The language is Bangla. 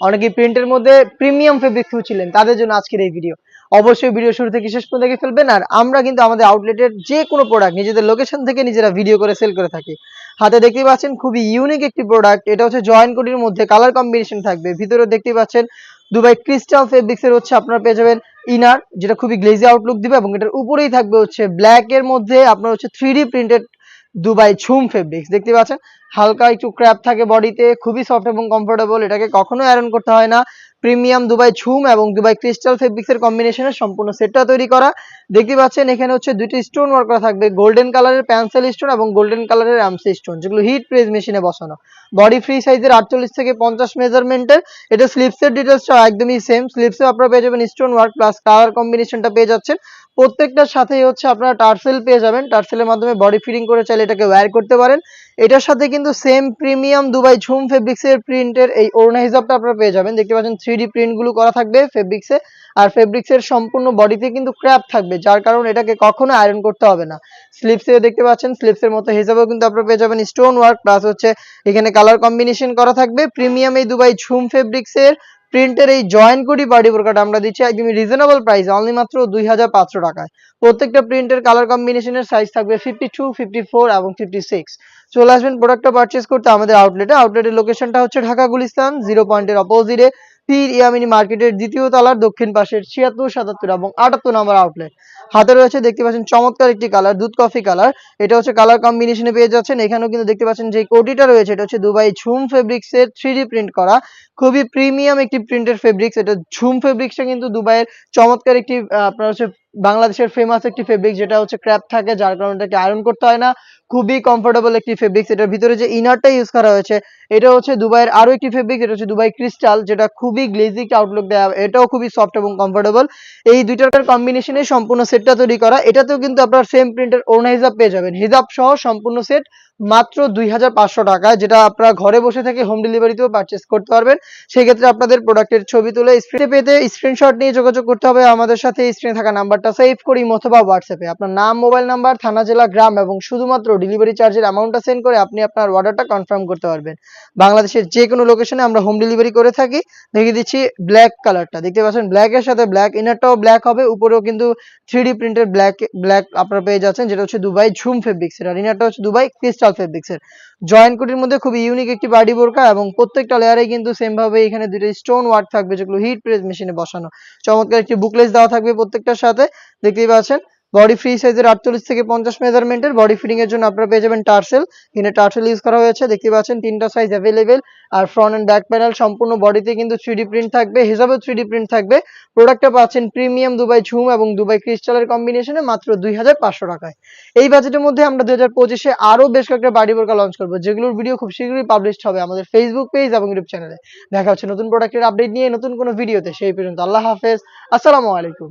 অনেকে প্রিন্টের মধ্যে প্রিমিয়াম ফেব্রিক খুঁজছিলেন, তাদের জন্য আজকের এই ভিডিও অবশ্যই ভিডিও শুরু থেকে শেষ পর্যন্ত দেখে ফেলবেন, আর আমরা কিন্তু আমাদের আউটলেটের যে কোনো প্রোডাক্ট নিজেদের লোকেশন থেকে নিজেরা ভিডিও করে সেল করে থাকি। হাতে দেখতে পাচ্ছেন খুবই ইউনিক একটি প্রোডাক্ট এটা হচ্ছে জয়েন্ট কোটির মধ্যে কালার কম্বিনেশন থাকবে। ভিতরে দেখতে পাচ্ছেন দুবাই ক্রিস্টাল ফেব্রিক্স এর হচ্ছে আপনারা পেয়ে যাবেন ইনার যেটা খুবই গ্লেজি আউটলুক দিবে, এবং এটার উপরেই থাকবে হচ্ছে ব্ল্যাক এর মধ্যে আপনার হচ্ছে থ্রি প্রিন্টেড দুবাই ছুম ফেব্রিক্স দেখতে পাচ্ছেন? হালকা একটু ক্র্যাপ থাকে বডিতে খুবই সফট এবং কমফোর্টেবল এটাকে কখনো আয়রন করতে হয় না। প্রিমিয়াম দুবাই ছুম এবং দুবাই ক্রিস্টাল ফেব্রিক্স এর কম্বিনেশনে সম্পূর্ণ সেটটা তৈরি করা। দেখতে পাচ্ছেন, এখানে হচ্ছে দুইটি স্টোন ওয়ার্ক করা থাকবে। গোল্ডেন কালারের প্যান্সেল স্টোন এবং গোল্ডেন কালারের অ্যামসি স্টোন যেগুলো হিট প্রেস মেশিনে বসানো। বডি ফ্রি সাইজের আটচল্লিশ থেকে পঞ্চাশ মেজারমেন্টের এটা স্লিপসের ডিটেলসটা একদমই সেম স্লিপসে আপনারা পেয়ে যাবেন স্টোন ওয়ার্ক প্লাস কালার কম্বিনেশনটা পেয়ে যাচ্ছেন। প্রত্যেকটার সাথেই হচ্ছে আপনারা টার্সেল পেয়ে যাবেন। টার্সেলের মাধ্যমে বডি ফিটিং করে চাইলে এটাকে ওয়্যার করতে পারেন। এটার সাথে কিন্তু সেম প্রিমিয়াম দুবাই ঝুম ফেব্রিক্স এর প্রিন্টের এই ওড়না হিসাবটা আপনারা পেয়ে যাবেন। দেখতে পাচ্ছেন থ্রি ডি প্রিন্টগুলো করা থাকবে ফেব্রিক্সে আর ফেব্রিক্স এর সম্পূর্ণ বডিতে কিন্তু ক্র্যাপ থাকবে। যার কারণে এটাকে কখনো আয়রন করতে হবে না। স্লিপসে দেখতে পাচ্ছেন স্লিপস এর মতো হিসাবেও কিন্তু আপনারা পেয়ে যাবেন স্টোন ওয়ার্ক প্লাস হচ্ছে এখানে কালার কম্বিনেশন করা থাকবে। প্রিমিয়াম এই দুবাই ঝুম ফেব্রিক্স এর প্রিন্টের এই জয়েন্ট কোটি বডি বোরকাটা আমরা দিচ্ছি, একদমই রিজনেবল প্রাইস অনলি মাত্র দুই হাজার পাঁচশো টাকায়। প্রত্যেকটা প্রিন্টের কালার কম্বিনেশনের সাইজ থাকবে ফিফটি টু ফিফটি ফোর এবং ফিফটি সিক্স চলে আসবেন প্রোডাক্টটা পারচেস করতে আমাদের আউটলেটে আউটলেটের লোকেশনটা হচ্ছে ঢাকা গুলিস্তান জিরো পয়েন্টের অপোজিটে পীর ইয়ামিনী মার্কেটের দ্বিতীয় তলার দক্ষিণ পাশের ছিয়াত্তর সাতাত্তর এবং আটাত্তর নম্বর আউটলেট হাতে রয়েছে, দেখতে পাচ্ছেন চমৎকার একটি কালার দুধ কফি কালার এটা হচ্ছে কালার কম্বিনেশনে পেয়ে যাচ্ছেন। এখানেও কিন্তু দেখতে পাচ্ছেন যে কোটিটা রয়েছে, এটা হচ্ছে দুবাই ঝুম ফেব্রিক্স এর থ্রি প্রিন্ট করা। খুবই প্রিমিয়াম একটি প্রিন্টের ফেব্রিক্স এটা ঝুম ফেব্রিক্সটা কিন্তু দুবাইয়ের চমৎকার একটি আপনার হচ্ছে বাংলাদেশের ফেমাস একটি ফেব্রিক যেটা হচ্ছে ক্র্যাপ থাকে, যার কারণে এটাকে আয়রন করতে হয় না। খুবই কমফোর্টেবল একটি ফেব্রিক্স এটার ভিতরে যে ইনারটা ইউজ করা হয়েছে, এটা হচ্ছে দুবাইয়ের আরও একটি ফেব্রিক যেটা হচ্ছে দুবাই ক্রিস্টাল যেটা খুবই গ্লেজি আউটলুক দেয়, এটাও খুবই সফট এবং কমফোর্টেবল এই দুইটার কম্বিনেশনে সম্পূর্ণ সেটটা তৈরি করা, এটাতেও কিন্তু আপনার সেম প্রিন্টের ওড়না হিজাব পেয়ে যাবেন। হিজাব সহ সম্পূর্ণ সেট মাত্র দুই হাজার পাঁচশো টাকায়, যেটা আপনারা ঘরে বসে থেকে হোম ডেলিভারিতেও পারচেস করতে পারবেন। সেক্ষেত্রে আপনাদের প্রোডাক্টের ছবি তুলে স্ক্রিনে পেতে স্ক্রিনশট নিয়ে যোগাযোগ করতে হবে। আমাদের সাথে স্ক্রিনে থাকা নাম্বারটা সেভ করি অথবা হোয়াটসঅ্যাপে আপনার নাম মোবাইল নাম্বার থানা, জেলা, গ্রাম এবং শুধুমাত্র ডেলিভারি চার্জের অ্যামাউন্টটা সেন্ড করে আপনি আপনার অর্ডারটা কনফার্ম করতে পারবেন। বাংলাদেশের যে কোনো লোকেশনে আমরা হোম ডেলিভারি করে থাকি। দেখিয়ে দিচ্ছি ব্ল্যাক কালারটা দেখতে পাচ্ছেন ব্ল্যাক এর সাথে ব্ল্যাক ইনারটাও ব্ল্যাক হবে। উপরেও কিন্তু থ্রি ডি প্রিন্টের ব্ল্যাক ব্ল্যাক আপনারা পেয়ে যাচ্ছেন। যেটা হচ্ছে দুবাই ঝুম ফেব্রিক্স আর ইনারটা হচ্ছে দুবাই ক্রিস্টাল ফেব্রিক্স এর জয়েন্ট কোটির মধ্যে খুবই ইউনিক একটি বাডি বোরকা এবং প্রত্যেকটা লেয়ারে কিন্তু সেম ভাবে এখানে দুটো স্টোন ওয়ার্ক থাকবে, যেগুলো হিট প্রেস মেশিনে বসানো। চমৎকার একটি বুকলেস দেওয়া থাকবে প্রত্যেকটার সাথে, দেখতেই পাচ্ছেন? বডি ফ্রি সাইজের আটচল্লিশ থেকে পঞ্চাশ মেজারমেন্টের বডি ফিটিং এর জন্য আপনারা পেয়ে যাবেন টার্সেল এখানে টার্সেল ইউজ করা হয়েছে, দেখতে পাচ্ছেন তিনটা সাইজ অ্যাভেলেবেল আর ফ্রন্ট এন্ড ব্যাক প্যানেল সম্পূর্ণ বডিতে কিন্তু থ্রি প্রিন্ট থাকবে হিসাবে থ্রি প্রিন্ট থাকবে। প্রোডাক্টটা পাচ্ছেন প্রিমিয়াম দুবাই ঝুম এবং দুবাই ক্রিস্টালের কম্বিনেশনে মাত্র দুই হাজার পাঁচশো টাকায়। এই বাজেটের মধ্যে আমরা দুই হাজার পঁচিশে আরও বেশ কয়েকটা বাড়ি বোরকা লঞ্চ করব। যেগুলোর ভিডিও খুব শীঘ্রই পাবলিশ হবে আমাদের ফেসবুক পেজ এবং ইউটিউব চ্যানেলে দেখা হচ্ছে নতুন প্রোডাক্টের আপডেট নিয়ে নতুন কোনো ভিডিওতে সেই পর্যন্ত আল্লাহ হাফেজ। আসসালামু আলাইকুম।